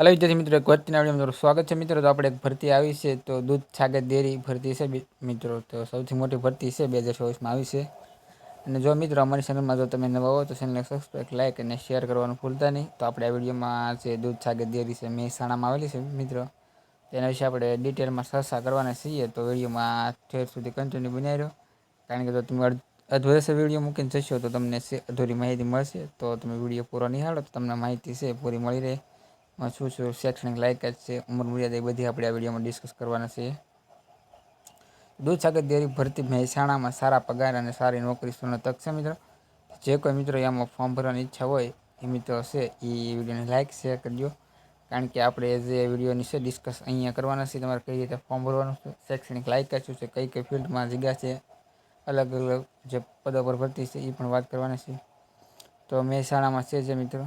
Hello વિદ્યાર્થી મિત્રો, એક ભરતીના મિત્રો, સ્વાગત છે મિત્રો. તો આપણે એક ભરતી આવી છે, તો દૂધ છાગર ડેરી ભરતી છે મિત્રો. તો સૌથી મોટી ભરતી છે બે હજાર ચોવીસમાં આવી છે. અને જો મિત્રો, અમારી ચેનલમાં જો તમે નવા હો તો ચેનલને સબસ્ક્રાઈબ લાઈક અને શેર કરવાનું ભૂલતા નહીં. તો આપણે આ વિડીયોમાં જે દૂધ છાગર ડેરી છે મહેસાણામાં આવેલી છે મિત્રો. તેના વિશે આપણે ડિટેલમાં સરસા કરવાના છીએ. તો વિડીયોમાં ઠેર સુધી કન્ટિન્યુ બનાવી રહ્યો કારણ કે જો તમે અધવરસે વીડિયો મૂકીને જશો તો તમને અધૂરી માહિતી મળશે. તો તમે વીડિયો પૂરો નિહાળો તો તમને માહિતી છે, પૂરી મળી રહે. એમાં શું શું શૈક્ષણિક લાયકાત છે, ઉંમર મર્યાદા એ બધી આપણે આ વિડીયોમાં ડિસ્કસ કરવાના છીએ. દૂધ સાગર ડેરી ભરતી મહેસાણામાં સારા પગાર અને સારી નોકરી સુનો તક છે મિત્રો. જે કોઈ મિત્રો એમાં ફોર્મ ભરવાની ઈચ્છા હોય, એ મિત્રો છે એ વિડીયોને લાઇક શેર કરજો. કારણ કે આપણે જે વિડીયોની છે ડિસ્કસ અહીંયા કરવાના છે તમારે કઈ રીતે ફોર્મ ભરવાનું છે, શૈક્ષણિક લાયકાત શું છે, કઈ કઈ ફિલ્ડમાં જગ્યા છે, અલગ અલગ જે પદો પર ભરતી છે, એ પણ વાત કરવાની છે. તો મહેસાણામાં છે જે મિત્રો.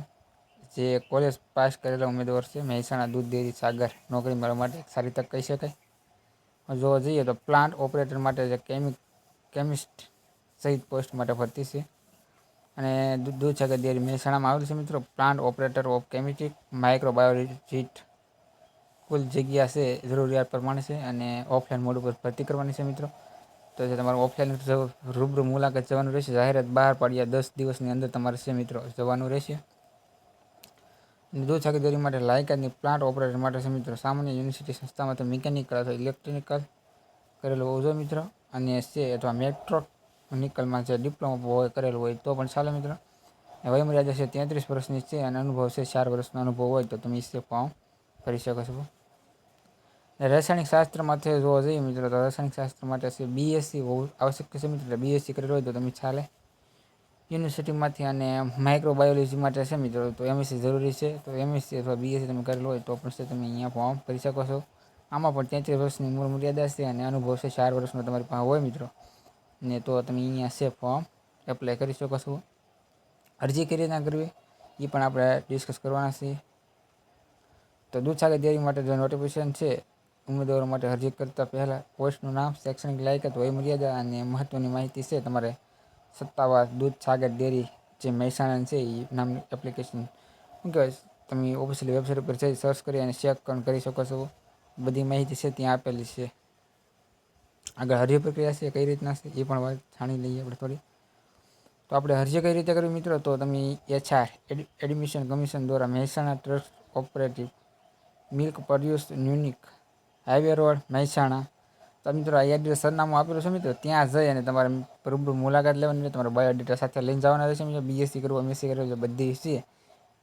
જે કોલેજ પાસ કરેલા ઉમેદવાર છે, મહેસાણા દૂધ ડેરી સાગર, નોકરી મેળવવા માટે એક સારી તક કહી શકાય. જોવા જઈએ તો પ્લાન્ટ ઓપરેટર માટે જે કેમિક કેમિસ્ટ સહિત પોસ્ટ માટે ભરતી છે. અને દૂધ દૂધ સાગર ડેરી મહેસાણામાં આવેલું છે મિત્રો. Plant operator of chemistry microbiologist કુલ જગ્યા છે, જરૂરિયાત પ્રમાણે છે અને ઓફલાઈન મોડ ઉપર ભરતી કરવાની છે મિત્રો. તો જે તમારે ઓફલાઈન રૂબરૂ મુલાકાત જવાનું રહેશે. જાહેરાત બહાર પાડ્યા દસ દિવસની અંદર તમારે છે મિત્રો જવાનું રહેશે. દૂધ સાગરદારી માટે લાયકાતની પ્લાન્ટ ઓપરેટર માટે છે મિત્રો. સામાન્ય યુનિવર્સિટી સંસ્થામાં તો મિકેનિકલ અથવા ઇલેક્ટ્રિકલ કરેલો હોવો મિત્રો. અને છે અથવા મેટ્રોનિકલમાં જે ડિપ્લોમા હોય કરેલું હોય તો પણ ચાલે મિત્રો. વયમર્યાદા છે તેત્રીસ વર્ષની છે અને અનુભવ છે ચાર વર્ષનો અનુભવ હોય તો તમે સે ફોર્મ ભરી શકો છો. રાસાયણિક શાસ્ત્ર માટે જોવા જઈએ મિત્રો, તો રાસાયણિક શાસ્ત્ર માટે છે બીએસસી હોવું આવશ્યક છે મિત્રો. બીએસસી કરેલું હોય તો તમે ચાલે. યુનિવર્સિટીમાંથી અને માઇક્રોબાયોલોજી માટે છે મિત્રો. તો એમએસસી જરૂરી છે. તો એમએસસી અથવા બીએસસી તમે કરેલું હોય તો પણ છે તમે અહીંયા ફોર્મ ભરી શકો છો. આમાં પણ તેત્રીસ વર્ષની ઉંમર મર્યાદા છે અને અનુભવ છે ચાર વર્ષનો તમારી પાસે હોય મિત્રો. ને તો તમે અહીંયા છે ફોર્મ એપ્લાય કરી શકો છો. અરજી કઈ રીતના કરવી એ પણ આપણે ડિસ્કસ કરવાના છીએ. તો દૂધ સાગર ડેરી માટે જે નોટિફિકેશન છે, ઉમેદવારો માટે અરજી કરતાં પહેલાં પોસ્ટનું નામ, શૈક્ષણિક લાયકાત, વય મર્યાદા અને મહત્ત્વની માહિતી છે તમારે સત્તાવાર દૂધ સાગર ડેરી જે મહેસાણા છે એ નામની એપ્લિકેશન શું કહેવાય, તમે ઓફિશિયલ વેબસાઇટ ઉપર જઈ સર્ચ કરી અને ચેક પણ કરી શકો છો. બધી માહિતી છે, ત્યાં આપેલી છે. આગળ અરજી પ્રક્રિયા છે, કઈ રીતના છે, એ પણ વાત જાણી લઈએ આપણે થોડી. તો આપણે હર્ય કઈ રીતે કરવી મિત્રો? તો તમે એચઆર એડમિશન કમિશન દ્વારા Mehsana trust operative milk produce unique highway road Mehsana તો મિત્રો આ એડ્રેસ સરનામું આપેલું છે મિત્રો, ત્યાં જઈ અને તમારે રૂબરૂ મુલાકાત લેવાની છે તમારે બાયોડેટા સાથે લઈને જવાના રહેશે મિત્રો. બીએસસી કરવું એમએસસી કરવું બધી છે.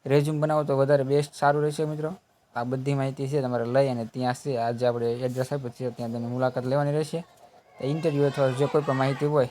રેઝ્યુમ બનાવો તો વધારે બેસ્ટ સારું રહેશે મિત્રો. આ બધી માહિતી છે તમારે લઈ અને ત્યાં છે. આજે આપણે એડ્રેસ આપ્યું છે, ત્યાં તમે મુલાકાત લેવાની રહેશે. ઇન્ટરવ્યૂ અથવા જે કોઈ પણ માહિતી હોય